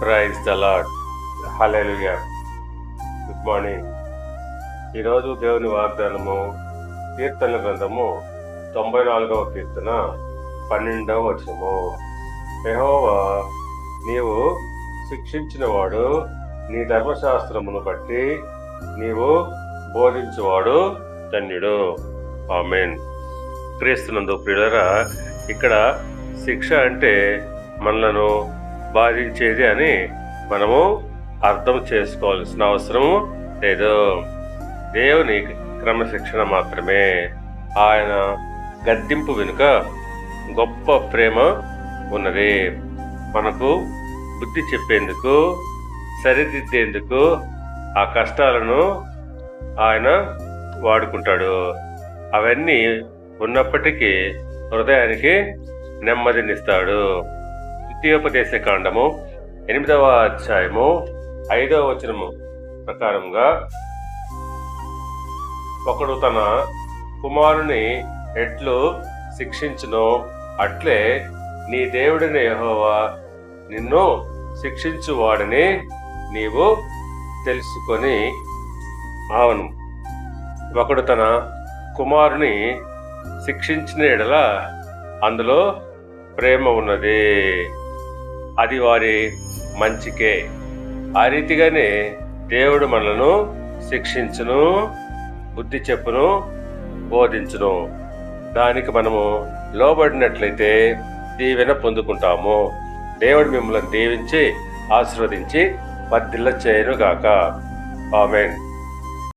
Praise the lord hallelujah good morning. ఈరోజు దేవుని వాగ్దానము కీర్తన గ్రంథము తొంభై నాలుగవ కీర్తన పన్నెండవ వచనము. యెహోవా నీవు శిక్షించినవాడు నీ ధర్మశాస్త్రమును బట్టి నీవు బోధించువాడు ధన్యుడు. ఆమెన్. క్రీస్తునందు ప్రియులరా ఇక్కడ శిక్ష అంటే మనలను బాధించేది అని మనము అర్థం చేసుకోవాల్సిన అవసరం లేదు. దేవుని క్రమశిక్షణ మాత్రమే. ఆయన గద్దింపు వెనుక గొప్ప ప్రేమ ఉన్నది. మనకు బుద్ధి చెప్పేందుకు సరిదిద్దేందుకు ఆ కష్టాలను ఆయన వాడుకుంటాడు. అవన్నీ ఉన్నప్పటికీ హృదయానికి నెమ్మదినిస్తాడు. ద్వితీయోపదేశ కాండము ఎనిమిదవ అధ్యాయము ఐదవ వచనము ప్రకారంగా ఒకడు తన కుమారుని ఎట్లు శిక్షించును అట్లే నీ దేవుడిని యహోవా నిన్ను శిక్షించువాడని నీవు తెలుసుకొని అవును ఒకడు తన కుమారుని శిక్షించిన ఎడల అందులో ప్రేమ ఉన్నది. అది వారి మంచికే. ఆ రీతిగానే దేవుడు మనలను శిక్షించును బుద్ధి చెప్పును బోధించును. దానికి మనము లోబడినట్లయితే దీవెన పొందుకుంటాము. దేవుడు మిమ్మల్ని దీవించి ఆశీర్వదించి వర్ధిల్ల చేయను గాక ఆమెన్.